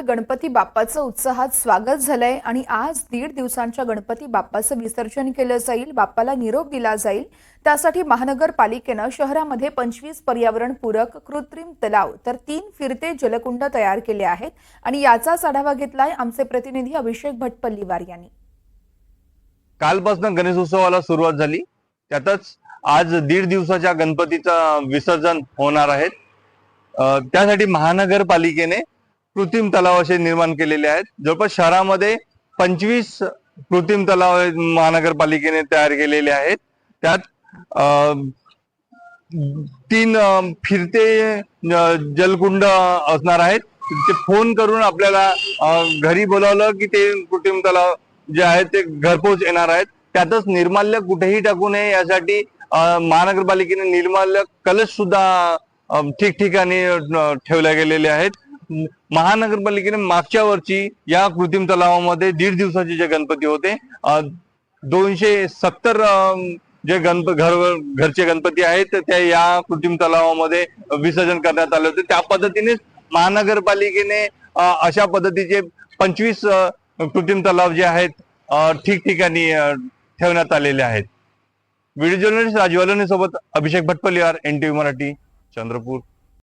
गणपती बाप्पाचं उत्साहात स्वागत झालंय आणि आज दीड दिवसांच्या गणपती बाप्पाचं विसर्जन केलं जाईल बाप्पाला निरोप दिला जाईल. त्यासाठी महानगरपालिकेनं शहरामध्ये पंचवीस पर्यावरणपूरक कृत्रिम तलाव तर तीन फिरते जलकुंड तयार केले आहेत आणि याचाच आढावा घेतलाय आमचे प्रतिनिधी अभिषेक भटपल्लीवार यांनी. कालपासून गणेशोत्सवाला सुरुवात झाली. त्यातच आज दीड दिवसाच्या गणपतीचं विसर्जन होणार आहेत त्यासाठी महानगरपालिकेने कृत्रिम तलाव असे निर्माण केलेले आहेत. जवळपास शहरामध्ये पंचवीस कृत्रिम तलाव महानगरपालिकेने तयार केलेले आहेत. त्यात अ, तीन फिरते जलकुंड असणार आहेत. ते फोन करून आपल्याला घरी बोलावलं की ते कृत्रिम तलाव जे आहेत ते घरपोच येणार आहेत. त्यातच निर्माल्य कुठेही टाकू नये यासाठी महानगरपालिकेने निर्माल्य कलश सुद्धा ठिकठिकाणी ठेवल्या ठेवले गेलेले आहेत. महानगरपालिकेने मागच्या वर्षी या कृत्रिम तलावामध्ये दीड दिवसाचे जे गणपती होते दोनशे सत्तर जे गणप घर घरचे गणपती आहेत त्या या कृत्रिम तलावामध्ये विसर्जन करण्यात आले होते. त्या पद्धतीनेच महानगरपालिकेने अशा पद्धतीचे पंचवीस कृत्रिम तलाव जे आहेत ठिकठिकाणी ठेवण्यात आलेले आहेत. व्हिडिओ जर्नलिस्ट राजू सोबत Abhishek Bhatpaliwar N T V Marathi Chandrapur.